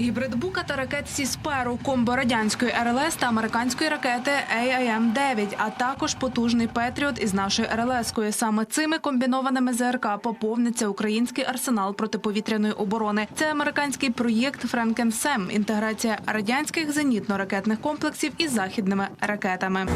Гібрид Бука та ракет Сісперу, комбо радянської РЛС та американської ракети AIM-9, а також потужний Петріот із нашою РЛС-кою. Саме цими комбінованими ЗРК поповниться український арсенал протиповітряної оборони. Це американський проєкт Френкен-Сем, інтеграція радянських зенітно-ракетних комплексів із західними ракетами.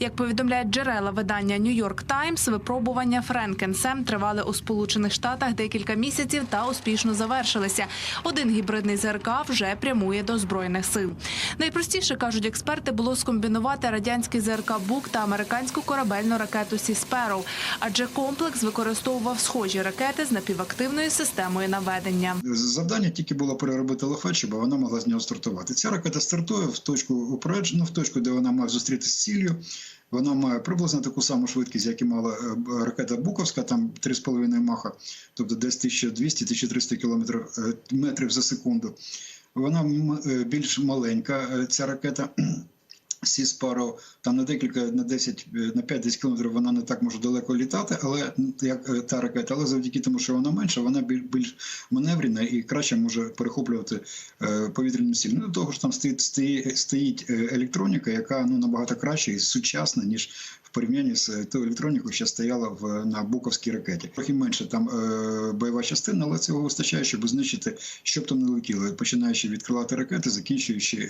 Як повідомляють джерела видання Нью-Йорк Таймс, випробування Френкен-Сем тривали у Сполучених Штатах декілька місяців та успішно завершилися. Один гібридний ЗРК вже прямує до збройних сил. Найпростіше кажуть експерти було скомбінувати радянський ЗРК Бук та американську корабельну ракету Сіспероу, адже комплекс використовував схожі ракети з напівактивною системою наведення. Завдання тільки було переробити лофет, щоб вона могла з нього стартувати. Ця ракета стартує в точку упереджену, в точку, де вона має зустрітися з ціллю. Вона має приблизно таку саму швидкість, як і мала е, ракета Буковська, там 3,5 маха, тобто десь 1200-1300 км метрів за секунду. Вона е, більш маленька, е, ця ракета. Сіспаро там на декілька на 10, е, на 5-10 кілометрів вона не так може далеко літати, але як е, та ракета, але завдяки тому, що вона менша, вона більш, маневрена і краще може перехоплювати е, повітряну ціль. Ну до того ж, там стоїть стоїть, стоїть електроніка, яка ну набагато краще і сучасна ніж в порівнянні з тою електронікою, що стояла в на буковській ракеті. Трохи менше там бойова частина, але цього вистачає, щоб знищити, щоб там не летіло, починаючи від крилати ракети, закінчуючи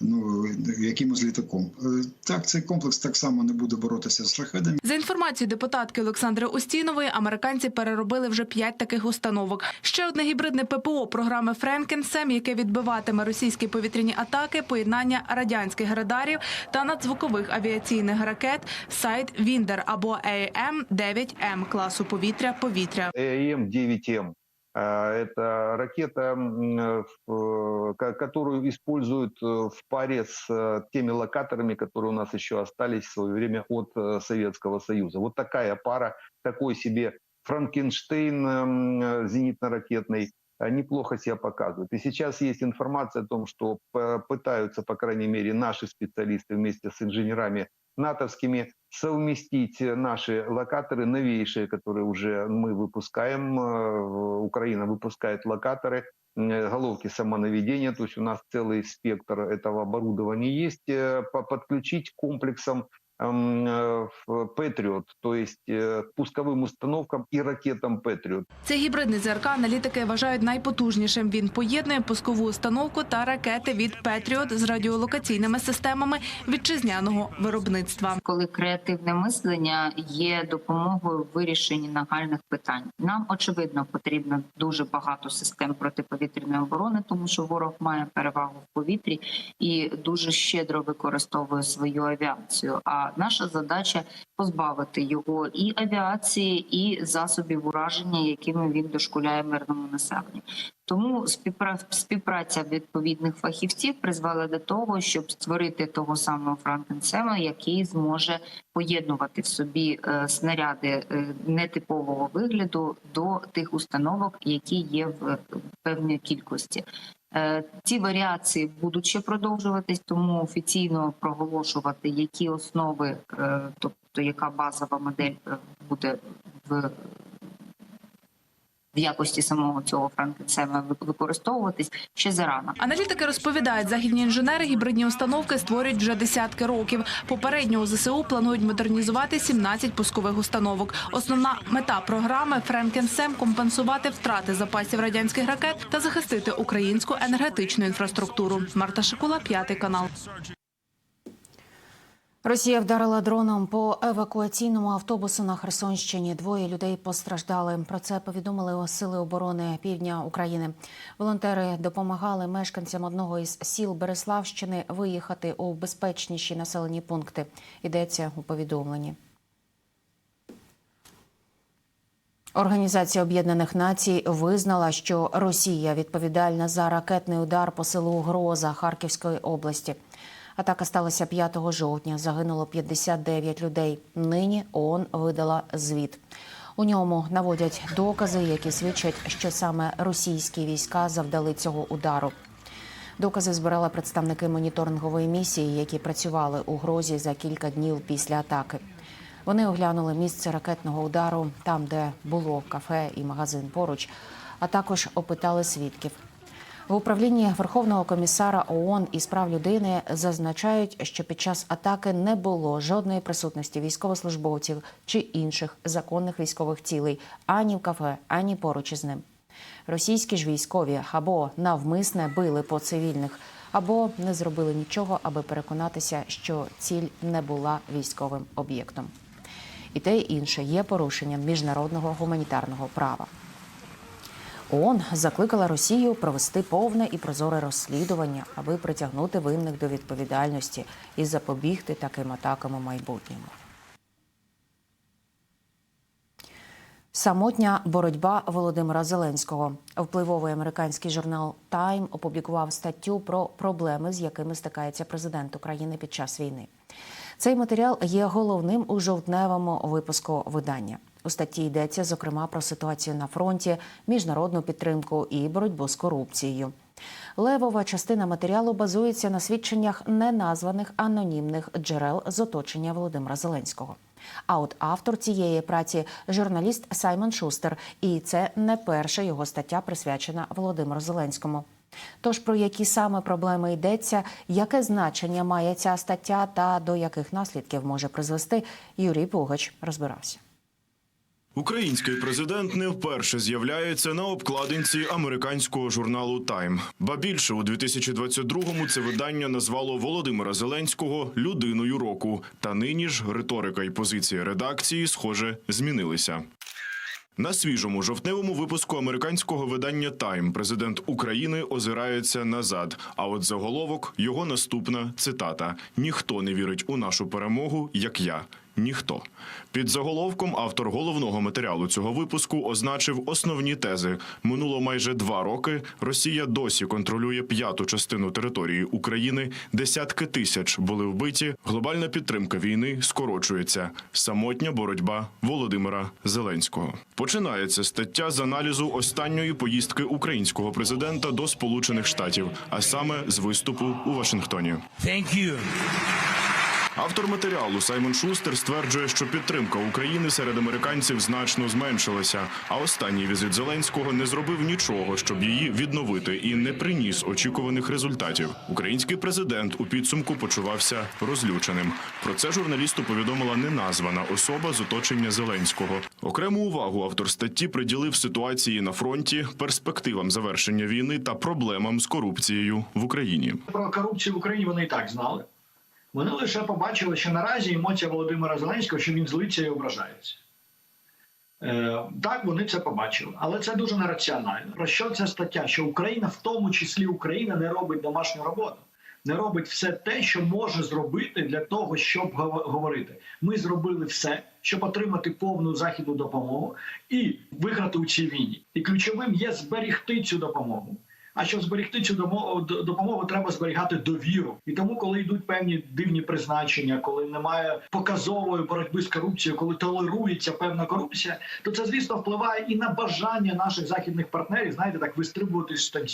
ну якимось літаком. Е, так, цей комплекс так само не буде боротися з шахедами. За інформацією депутатки Олександри Устінової, американці переробили вже п'ять таких установок. Ще одне гібридне ППО програми Френкенсем, яке відбиватиме російські повітряні атаки, поєднання радянських радарів та надзвукових авіаційних ракет Сайт Віндер або АМ-9М класу повітря-повітря. АИМ-9М. А, Это ракета, э, которую используют э, в паре с э, теми локаторами, которые у нас еще остались в свое время от Советского Союза. Вот такая пара, такой себе Франкенштейн зенитно-ракетный неплохо себя показывает. И сейчас есть информация о том, что пытаются, по крайней мере, наши специалисты вместе с инженерами натовскими совместить наши локаторы новейшие, которые уже мы выпускаем. э, Украина выпускает локаторы, э, головки самонаведения, то есть у нас целый спектр этого оборудования есть, э, по- подключить комплексом эм, э, в Patriot, то есть э, пусковым установкам и ракетам Patriot. Цей гібридний ЗРК аналітики вважають найпотужнішим. Він поєднує пускову установку та ракети від Петріот з радіолокаційними системами вітчизняного виробництва. коли креативне мислення є допомогою в вирішенні нагальних питань. Нам очевидно потрібно дуже багато систем протиповітряної оборони, тому що ворог має перевагу в повітрі і дуже щедро використовує свою авіацію. А наша задача позбавити його і авіації, і засобів ураження, якими він дошкуляє мирному населенню. Тому співпра- співпраця відповідних фахівців призвела до того, щоб створити того самого Франкенсема, який зможе поєднувати в собі е, снаряди е, нетипового вигляду до тих установок, які є в певній кількості. Е, Ці варіації будуть ще продовжуватись, тому офіційно проголошувати, які основи, е, тобто яка базова модель е, буде в в якості самого цього Франкенсема використовуватись ще зарано. Аналітики розповідають, західні інженери гібридні установки створюють вже десятки років. Попередньо у ЗСУ планують модернізувати 17 пускових установок. Основна мета програми Френкенсем компенсувати втрати запасів радянських ракет та захистити українську енергетичну інфраструктуру. Марта Шикула, п'ятий канал. Росія вдарила дроном по евакуаційному автобусу на Херсонщині. Двоє людей постраждали. Про це повідомили сили оборони півдня України. Волонтери допомагали мешканцям одного із сіл Береславщини виїхати у безпечніші населені пункти. Йдеться у повідомленні. Організація Об'єднаних Націй визнала, що Росія відповідальна за ракетний удар по селу Гроза Харківської області. Атака сталася 5 жовтня. Загинуло 59 людей. Нині ООН видала звіт. У ньому наводять докази, які свідчать, що саме російські війська завдали цього удару. Докази збирали представники моніторингової місії, які працювали у грозі за кілька днів після атаки. Вони оглянули місце ракетного удару, там, де було кафе і магазин поруч, а також опитали свідків. В управлінні Верховного комісара ООН із прав людини зазначають, що під час атаки не було жодної присутності військовослужбовців чи інших законних військових цілей ані в кафе, ані поруч із ним. Російські ж військові або навмисне били по цивільних, або не зробили нічого, аби переконатися, що ціль не була військовим об'єктом. І те і інше є порушенням міжнародного гуманітарного права. ООН закликала Росію провести повне і прозоре розслідування, аби притягнути винних до відповідальності і запобігти таким атакам у майбутньому. Самотня боротьба Володимира Зеленського. Впливовий американський журнал Time опублікував статтю про проблеми, з якими стикається президент України під час війни. Цей матеріал є головним у жовтневому випуску видання. У статті йдеться зокрема про ситуацію на фронті, міжнародну підтримку і боротьбу з корупцією. Левова частина матеріалу базується на свідченнях неназваних анонімних джерел з оточення Володимира Зеленського. А от автор цієї праці журналіст Саймон Шустер, і це не перша його стаття присвячена Володимиру Зеленському. Тож про які саме проблеми йдеться, яке значення має ця стаття та до яких наслідків може призвести, Юрій Пугач розбирався. Український президент не вперше з'являється на обкладинці американського журналу Тайм. Ба більше у 2022-му це видання назвало Володимира Зеленського людиною року. Та нині ж риторика і позиція редакції, схоже, змінилися. На свіжому жовтневому випуску американського видання Тайм президент України озирається назад. А от заголовок його наступна цитата: Ніхто не вірить у нашу перемогу, як я. Ніхто під заголовком автор головного матеріалу цього випуску означив основні тези. Минуло майже два роки. Росія досі контролює п'яту частину території України. Десятки тисяч були вбиті. Глобальна підтримка війни скорочується. Самотня боротьба Володимира Зеленського. Починається стаття з аналізу останньої поїздки українського президента до Сполучених Штатів, а саме з виступу у Вашингтоні. Thank. Автор матеріалу Саймон Шустер стверджує, що підтримка України серед американців значно зменшилася. А останній візит Зеленського не зробив нічого, щоб її відновити, і не приніс очікуваних результатів. Український президент у підсумку почувався розлюченим. Про це журналісту повідомила неназвана особа з оточення Зеленського. Окрему увагу автор статті приділив ситуації на фронті, перспективам завершення війни та проблемам з корупцією в Україні. Про корупцію в Україні вони і так знали. Вони лише побачили, що наразі емоція Володимира Зеленського, що він злиться і ображається. Е, так, вони це побачили, але це дуже нераціонально. Про що ця стаття? Що Україна, в тому числі Україна, не робить домашню роботу, не робить все те, що може зробити для того, щоб говорити. Ми зробили все, щоб отримати повну західну допомогу і виграти у цій війні. І ключовим є зберегти цю допомогу. А щоб зберегти цю допомогу, треба зберігати довіру. І тому, коли йдуть певні дивні призначення, коли немає показової боротьби з корупцією, коли толерується певна корупція, то це звісно впливає і на бажання наших західних партнерів, знаєте, так вистрибувати з танців.